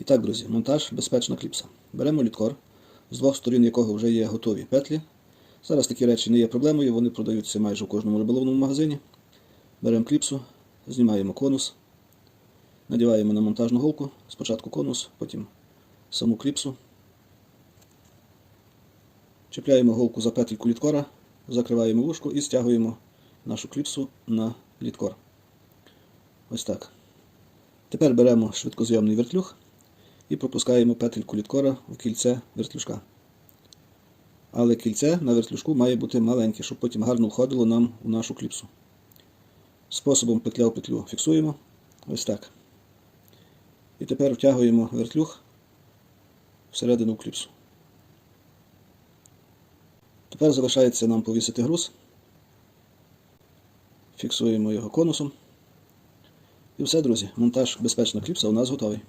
І так, друзі, монтаж безпечна кліпса. Беремо літкор, з двох сторін якого вже є готові петлі. Зараз такі речі не є проблемою, вони продаються майже у кожному риболовному магазині. Беремо кліпсу, знімаємо конус, надіваємо на монтажну голку, спочатку конус, потім саму кліпсу. Чіпляємо голку за петельку літкора, закриваємо вушко і стягуємо нашу кліпсу на літкор. Ось так. Тепер беремо швидкозйомний вертлюг і пропускаємо петельку літкора в кільце вертлюжка. Але кільце на вертлюжку має бути маленьке, щоб потім гарно входило нам у нашу кліпсу. Способом петля в петлю фіксуємо. Ось так. І тепер втягуємо вертлюг всередину кліпсу. Тепер залишається нам повісити груз. Фіксуємо його конусом. І все, друзі, монтаж безпечна кліпса у нас готовий.